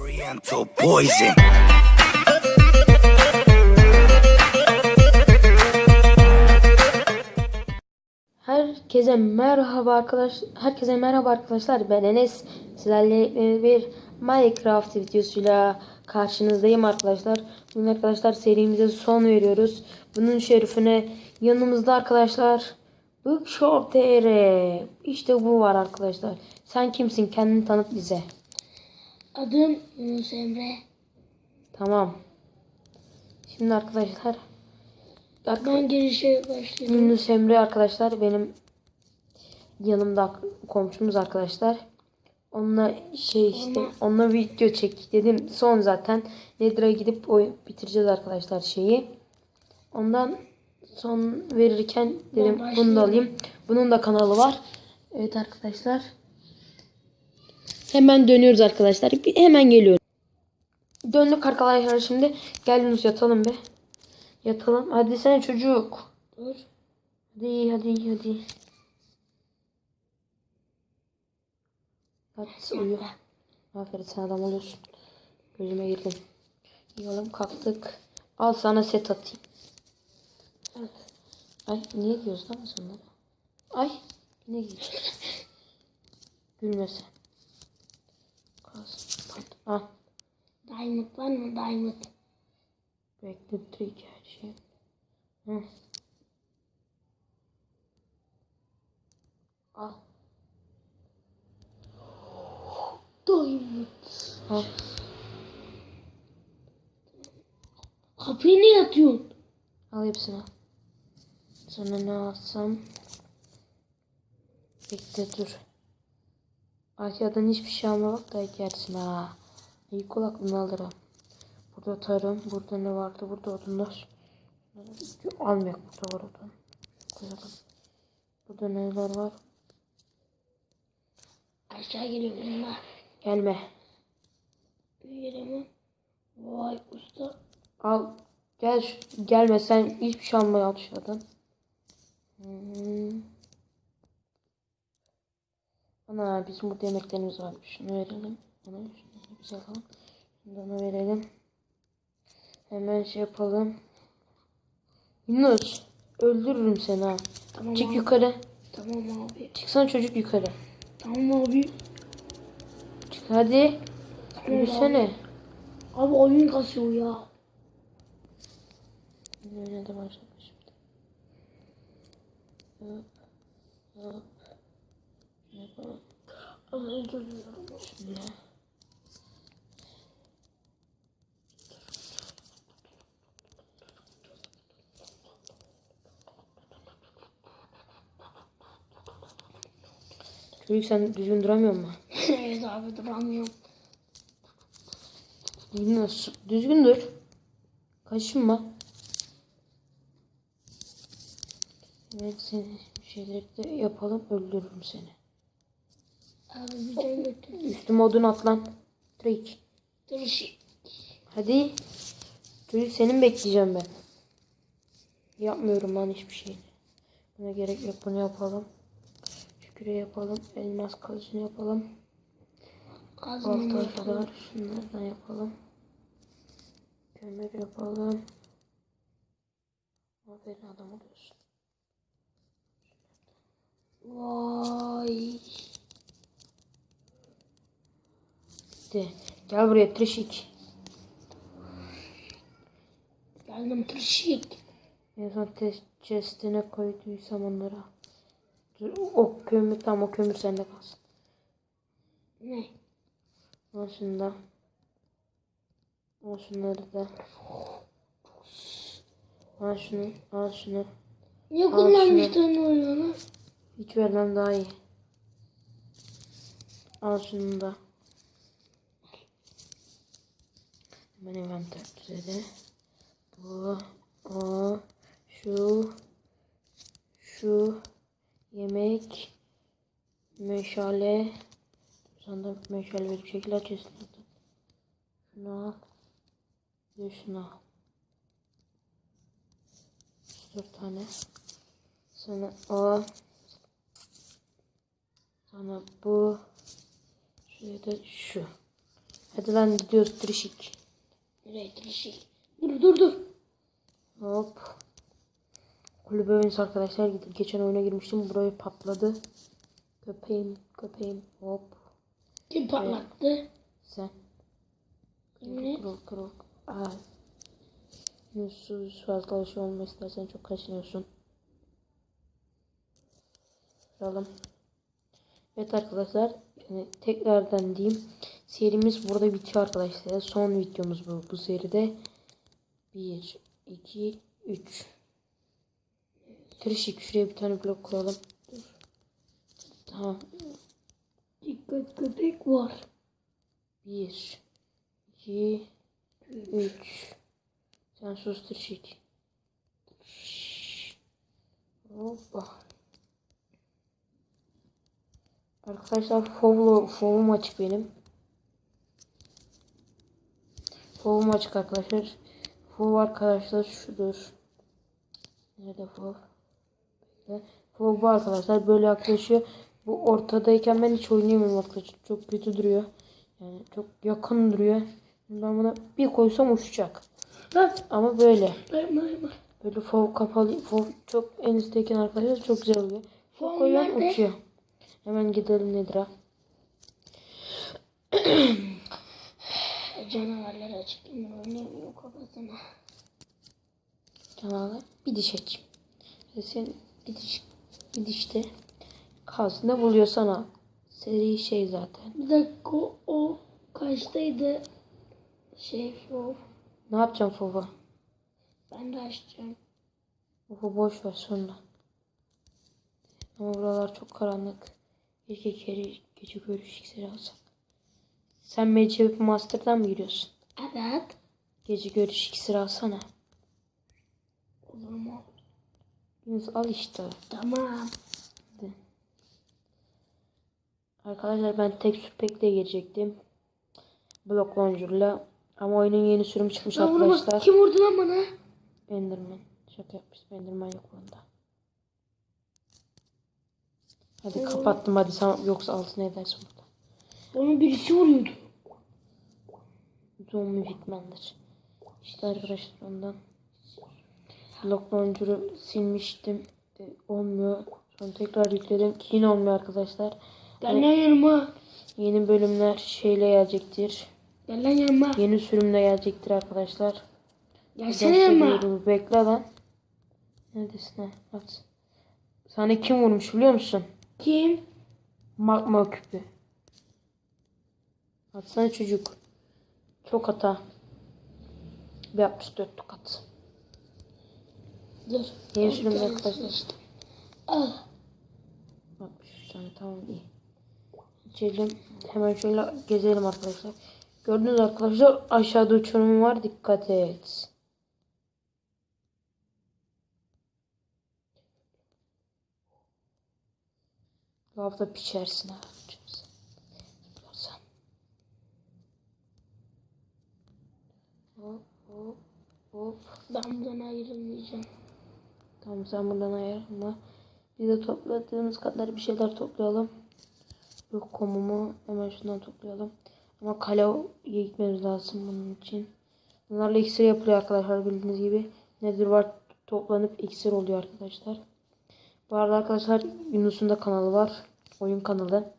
Oriental poison. Herkese merhaba arkadaş. Herkese merhaba arkadaşlar. Ben Enes. Sizlerle bir Minecraft videosuyla karşınızdayım arkadaşlar. Bugün arkadaşlar serimize son veriyoruz. Bunun şerifine yanımızda arkadaşlar Bookshop TR. İşte bu var arkadaşlar. Sen kimsin? Kendini tanıt bize. Adım Yunus Emre. Tamam. Şimdi arkadaşlar Arka- Ben girişe başlıyorum. Yunus Emre arkadaşlar benim yanımda komşumuz arkadaşlar. Onunla şey işte onunla video çek dedim son zaten Nedir'a gidip o bitireceğiz arkadaşlar şeyi. Ondan son verirken dedim bunu da başlayayım. alayım. Bunun da kanalı var. Evet arkadaşlar. Hemen dönüyoruz arkadaşlar. Bir- Hemen geliyoruz. Döndük arkadaşlar şimdi. Gel Yunus yatalım be. Yatalım. Hadi sen çocuk. Dur. Hadi hadi hadi. Hadi uyu. Aferin sen adam oluyorsun. Gözüme girdin. Yalım kalktık. Al sana set atayım. At. Ay niye diyorsun lan sonra? Ay ne gidiyor? Gülme Ah. Diamond var mı? Diamond. Bekle trick her şey. Hı. Al. Diamond. Al. Kapıyı niye atıyorsun? Al hepsini al. Sonra ne alsam? Bekle dur. Aşağıdan hiçbir şey alma bak da yersin ha. İyi kul aklını alırım. Burada tarım. Burada ne vardı? Burada odunlar. Almayak burada var odun. Koyalım. Burada neler var? Aşağı geliyorum bunlar. Gelme. Geliyorum. Vay usta. Al. Gel. Gelme sen hiçbir şey almaya al aşağıdan. Hmm. Ana bizim burada yemeklerimiz varmış. Şunu verelim. Ona şunu biz alalım. Da ona verelim. Hemen şey yapalım. Yunus. Öldürürüm seni ha. Tamam Çık abi. yukarı. Tamam abi. Çıksana çocuk yukarı. Tamam abi. Çık hadi. Tamam Yürüsene. Abi oyun kasıyor ya. Öyle de başlamış şimdi. Hop. Hop. Yapalım? Şimdi. Çocuk sen düzgün duramıyor mu? evet abi duramıyorum. Nasıl? Düzgün dur. Kaşınma. Evet seni bir şeyleri de yapalım öldürürüm seni. Abi götür. Üstüme odun atlan. Trick. Dur. Hadi. Çocuk senin bekleyeceğim ben. Yapmıyorum lan hiçbir şey. Buna gerek yok. Bunu yapalım. Şüküre yapalım. Elmas kılıcını yapalım. Baltalar. Şunlardan yapalım. Kömür yapalım. Aferin adam oluyorsun. Vay. Hadi. Gel buraya trişik. Geldim tırşık. En son chestine koyduysam onlara. Dur, O kömür tamam o kömür sende kalsın. Ne? Al şunu da. Al şunları da. Al şunu. Al şunu. Niye kullanmıştın oyunu? Hiç vermem daha iyi. Al şunu da. İnventör düzeli. Bu. O. Şu. Şu. Yemek. Meşale. Sana meşale verip şekil açıyorsun. Şunu al. Bir şunu al. Dört tane. Sonra o. Sonra bu. Şuraya da şu. Hadi lan gidiyoruz trişik. Nereye trişik? Dur dur dur. Hop. Kulübe oyuncusu arkadaşlar gidip geçen oyuna girmiştim. Burayı patladı. Köpeğim köpeğim hop. Kim patlattı? Sen. Ne? Kırıl kırıl. Aa. Yüzsüz fazla şey olma istersen çok kaçınıyorsun. Kıralım. Evet arkadaşlar. Yani tekrardan diyeyim. Serimiz burada bitiyor arkadaşlar. Son videomuz bu, bu seride. 1, 2, 3. Kırışık şuraya bir tane blok koyalım. Dur. Tamam. Dikkat köpek var. 1, 2, 3. Sen sus Kırışık. Hoppa. Arkadaşlar Fov'lu Fov'um açık benim. Fov'um açık arkadaşlar. Fov arkadaşlar şudur. Nerede Fov? Fov bu arkadaşlar böyle yaklaşıyor. Bu ortadayken ben hiç oynayamıyorum arkadaşlar. Çok kötü duruyor. Yani çok yakın duruyor. Ben buna bir koysam uçacak. Ama böyle. Böyle fov kapalı. Fov çok en üstteyken arkadaşlar çok güzel oluyor. Fov koyuyorum uçuyor. Hemen gidelim Nedir'a. Canavarları açıklayayım. Oynayamıyorum kafasına. Canavarlar bir diş aç. Sen bir diş bir dişte kalsın ne buluyorsan al. Seri şey zaten. Bir dakika o, kaçtaydı? Şey o. Ne yapacağım Fov'a? Ben de açacağım. Fov'u boş ver sonra. Ama buralar çok karanlık. Keşke gece, gece görüş iksiri alsak. Sen Magic Master'dan mı giriyorsun? Evet. Gece görüş iksiri alsana. Olur mu? Yunus al işte. Tamam. Arkadaşlar ben tek sürpekle girecektim. Block Launcher'la. Ama oyunun yeni sürümü çıkmış vurma. arkadaşlar. Kim vurdu lan bana? Enderman. Şaka yapmış. Enderman yok bunda. Hadi kapattım hadi sen yoksa altına edersin burada. Bana birisi vuruyordu. Zombi Hitman'dır. İşte arkadaşlar ondan. Block Launcher'ı silmiştim. De olmuyor. Sonra tekrar yükledim. Yine olmuyor arkadaşlar. Gel lan yanıma. Yeni bölümler şeyle gelecektir. Gel lan yanıma. Yeni sürümle gelecektir arkadaşlar. Gelsene yanıma. Bekle lan. Neredesin? At. Sana kim vurmuş biliyor musun? Kim? Magma küpü. Atsana çocuk. Çok hata. Bir 64 tokat. Dur. Yeni sürümde Gel, arkadaşlar. Al. 63 tane tamam iyi. İçelim. Hemen şöyle gezelim arkadaşlar. Gördünüz arkadaşlar aşağıda uçurum var. Dikkat et. Lavda piçersin ha. Sen. Hop hop hop. Ben buradan ayrılmayacağım. Tamam sen buradan ayırma. Biz de topladığımız kadar bir şeyler toplayalım. Yok komumu hemen şundan toplayalım. Ama kaleye gitmemiz lazım bunun için. Bunlarla iksir yapılıyor arkadaşlar bildiğiniz gibi. Nedir var toplanıp iksir oluyor arkadaşlar. Bu arada arkadaşlar Yunus'un da kanalı var. Oyun kanalı.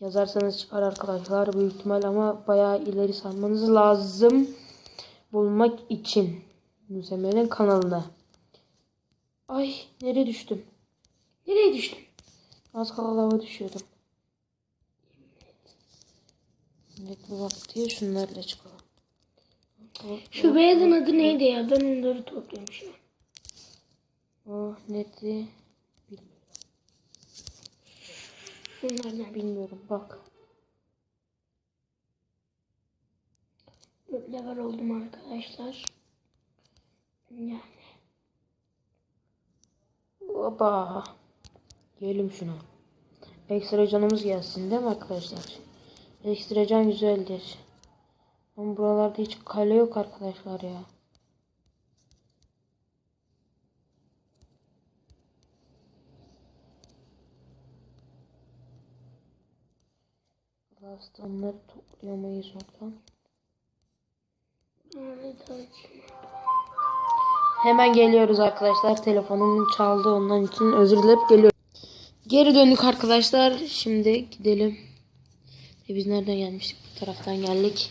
Yazarsanız çıkar arkadaşlar büyük ihtimal ama bayağı ileri sarmanız lazım. Bulmak için. Yunus Emre'nin kanalına. Ay nereye düştüm? Nereye düştün? Az kala lava düşüyordum. Evet bu vakti şunlarla çıkalım. Şu beyazın adı neydi ya? Ben onları topluyorum şu an. Oh neti Bunlardan bir bilmiyorum bak. level oldum arkadaşlar. Yani. Oba. Yiyelim şunu. Ekstra canımız gelsin değil mi arkadaşlar? Ekstra can güzeldir. Ama buralarda hiç kale yok arkadaşlar ya. Topla. toplayamayız oradan. Hemen geliyoruz arkadaşlar. Telefonum çaldı ondan için özür dileyip geliyorum. Geri döndük arkadaşlar. Şimdi gidelim. E biz nereden gelmiştik? Bu taraftan geldik.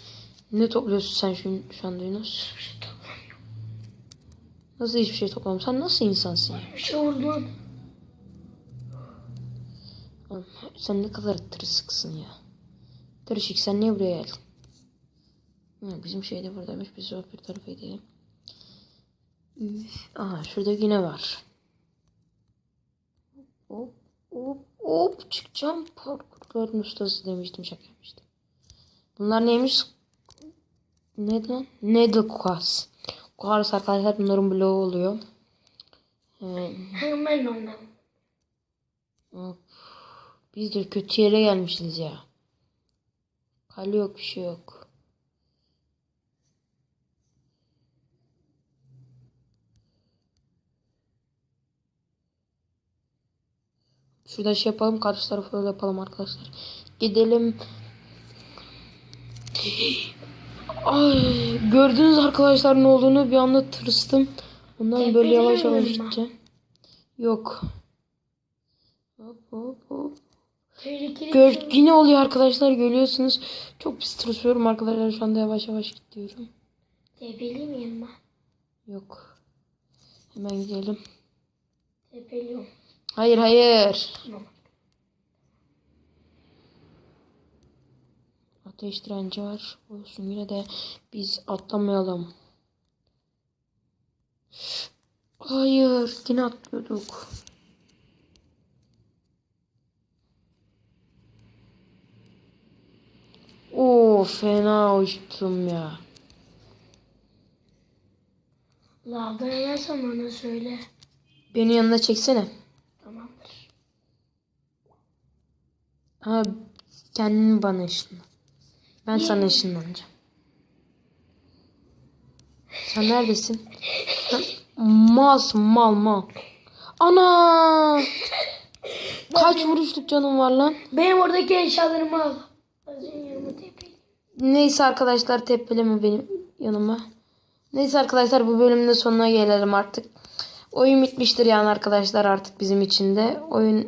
Ne topluyorsun sen şu, şu anda Yunus? Nasıl hiçbir şey toplamam? Sen nasıl insansın ya? Bir şey. Oğlum, Sen ne kadar tırısıksın ya. Tırışık sen niye buraya geldin? Ha, bizim şey de buradaymış. Biz o bir tarafa gidelim. Aha şurada yine var. Hop hop hop çıkacağım. Parkurların ustası demiştim şaka yapmıştım. Bunlar neymiş? Neydi lan? Needle Quartz. Quartz arkadaşlar bunların bloğu oluyor. Ee, Hemen ondan. Biz de kötü yere gelmişiz ya. Kale yok bir şey yok. Şurada şey yapalım. Karşı tarafı öyle yapalım arkadaşlar. Gidelim. Ay, gördünüz arkadaşlar ne olduğunu bir anda tırstım. Ondan böyle yavaş yavaş gideceğim. Yok. Hop hop hop. Gör, şey. yine oluyor arkadaşlar görüyorsunuz. Çok pis tırsıyorum arkadaşlar şu anda yavaş yavaş gidiyorum. Tepeli miyim ben? Yok. Hemen gidelim. Tepeliyorum. Hayır hayır. Tamam. Ateş direnci var. Olsun yine de biz atlamayalım. Hayır yine atlıyorduk. Oo fena uçtum ya. Lavda yenersen bana söyle. Beni yanına çeksene. Tamamdır. Ha kendini bana ışınla. Ben sana ışınlanacağım. Sen neredesin? Malsın mal mal. Ana! Kaç vuruşluk canım var lan? Benim oradaki eşyalarımı al. Neyse arkadaşlar tepeleme benim yanıma. Neyse arkadaşlar bu bölümün de sonuna gelelim artık. Oyun bitmiştir yani arkadaşlar artık bizim için de. Oyun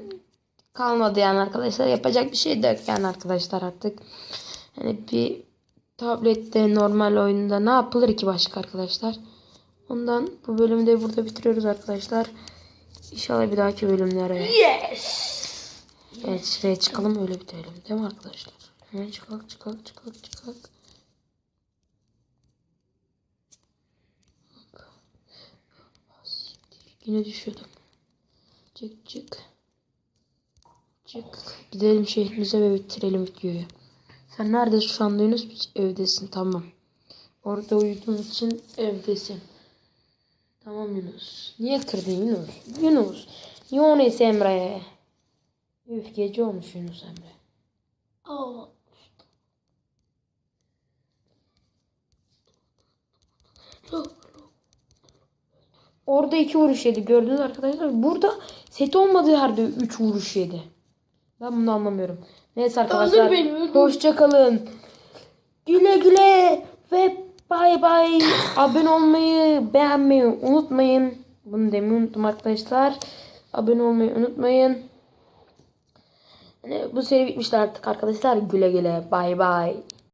kalmadı yani arkadaşlar. Yapacak bir şey de yok yani arkadaşlar artık. Hani bir tablette normal oyunda ne yapılır ki başka arkadaşlar. Ondan bu bölümü de burada bitiriyoruz arkadaşlar. İnşallah bir dahaki bölümlere. Yes. Evet şuraya çıkalım öyle bitirelim. Değil mi arkadaşlar? Hemen çıkalım çıkalım çıkalım çıkalım. Yine düşüyordum. Çık çık. Çık. Gidelim şehrimize ve bitirelim videoyu. Sen neredesin şu anda Yunus? Evdesin tamam. Orada uyuduğun için evdesin. Tamam Yunus. Niye kırdın Yunus? Yunus. Yunus Emre. Üf gece olmuş Yunus Emre. Aa. Orada iki vuruş yedi gördünüz arkadaşlar. Burada set olmadığı yerde üç vuruş yedi. Ben bunu anlamıyorum. Neyse arkadaşlar. Öldür. Hoşça kalın. Güle güle ve bay bay. Abone olmayı, beğenmeyi unutmayın. Bunu demeyi unuttum arkadaşlar. Abone olmayı unutmayın. Yani bu seri bitmişti artık arkadaşlar. Güle güle. Bay bay.